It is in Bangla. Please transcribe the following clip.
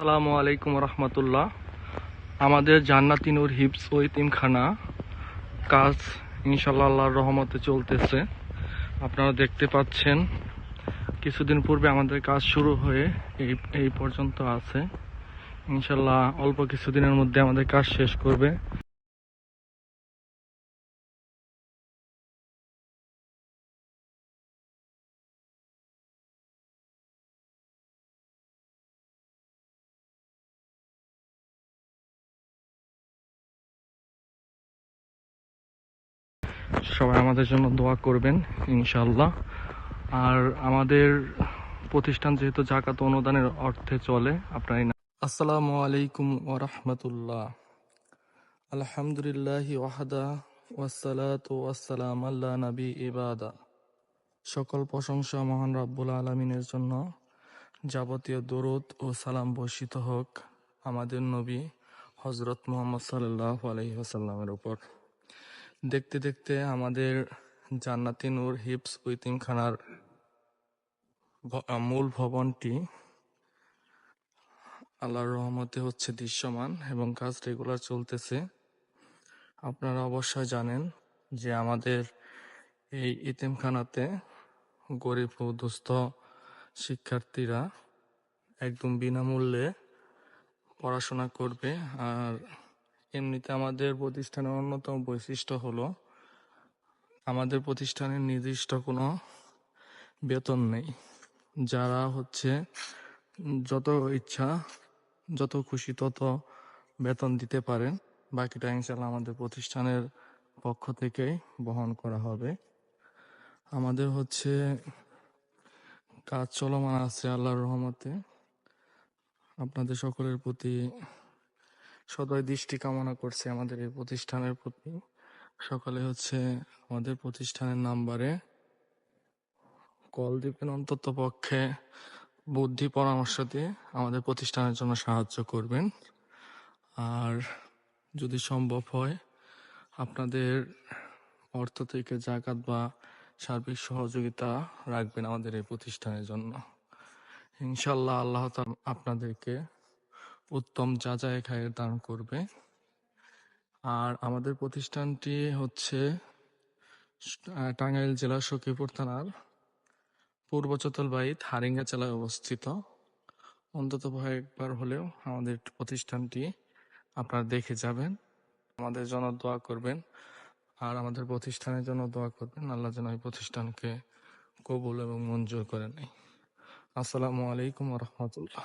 আসসালামু আলাইকুম রহমতুল্লাহ। আমাদের জান্নাতি নূর হিপস ও ইতিমখানা কাজ ইনশাল্লাহ রহমতে চলতেছে। আপনারা দেখতে পাচ্ছেন, কিছুদিন পূর্বে আমাদের কাজ শুরু হয়ে এই এই পর্যন্ত আছে। ইনশাল্লাহ অল্প কিছুদিনের মধ্যে আমাদের কাজ শেষ করবে। সবাই আমাদের জন্য দোয়া করবেন ইনশাল্লাহ আর আমাদের প্রতিষ্ঠান যেহেতু জাকাত অনুদানের অর্থে চলে আপনার আসসালামু আলাইকুম ওয়া রাহমাতুল্লাহ। আলহামদুলিল্লাহ ওয়াহাদা ওয়াসসালাত ওয়াসসালাম আল্লাহ নবী ইবাদা। সকল প্রশংসা মহান রাব্বুল আলমিনের জন্য। যাবতীয় দরুদ ও সালাম বর্ষিত হোক আমাদের নবী হজরত মোহাম্মদ সাল্লাহ আলহিহাসাল্লামের উপর। দেখতে দেখতে আমাদের জান্নাতি নূর হিপস ও ইতিমখানার মূল ভবনটি আল্লাহর রহমতে হচ্ছে দৃশ্যমান এবং কাজ রেগুলার চলতেছে। আপনারা অবশ্যই জানেন যে আমাদের এই ইতিমখানাতে গরিব ও দুস্থ শিক্ষার্থীরা একদম বিনামূল্যে পড়াশোনা করবে আর এমনিতে আমাদের প্রতিষ্ঠানের অন্যতম বৈশিষ্ট্য হলো, আমাদের প্রতিষ্ঠানের নির্দিষ্ট কোনো বেতন নেই। যারা হচ্ছে যত ইচ্ছা, যত খুশি তত বেতন দিতে পারেন। বাকিটা ইনশাল্লাহ আমাদের প্রতিষ্ঠানের পক্ষ থেকেই বহন করা হবে। আমাদের হচ্ছে কাজ চলমান আছে আল্লাহর রহমতে। আপনাদের সকলের প্রতি সদয় দৃষ্টি কামনা করছে আমাদের এই প্রতিষ্ঠানের প্রতি। সকালে হচ্ছে আমাদের প্রতিষ্ঠানের নাম্বারে কল দিবেন অন্তত পক্ষে বুদ্ধি পরামর্শ দিয়ে আমাদের প্রতিষ্ঠানের জন্য সাহায্য করবেন। আর যদি সম্ভব হয়, আপনাদের অর্থ থেকে জাকাত বা সার্বিক সহযোগিতা রাখবেন আমাদের এই প্রতিষ্ঠানের জন্য। ইনশাল্লাহ আল্লাহ আপনাদেরকে উত্তম যাচাই খায়ের দান করবে। আর আমাদের প্রতিষ্ঠানটি হচ্ছে টাঙ্গাইল জেলার সখীপুর থানার পূর্ব চতলবাড়িত হারিঙ্গা জেলায় অবস্থিত। অন্তত একবার হলেও আমাদের প্রতিষ্ঠানটি আপনারা দেখে যাবেন। আমাদের জন্য দোয়া করবেন। আর আমাদের প্রতিষ্ঠানের জন্য দোয়া করবেন। আল্লাহ যেন এই প্রতিষ্ঠানকে কবুল এবং মঞ্জুর করে নেয়। আসসালামু আলাইকুম রহমতুল্লাহ।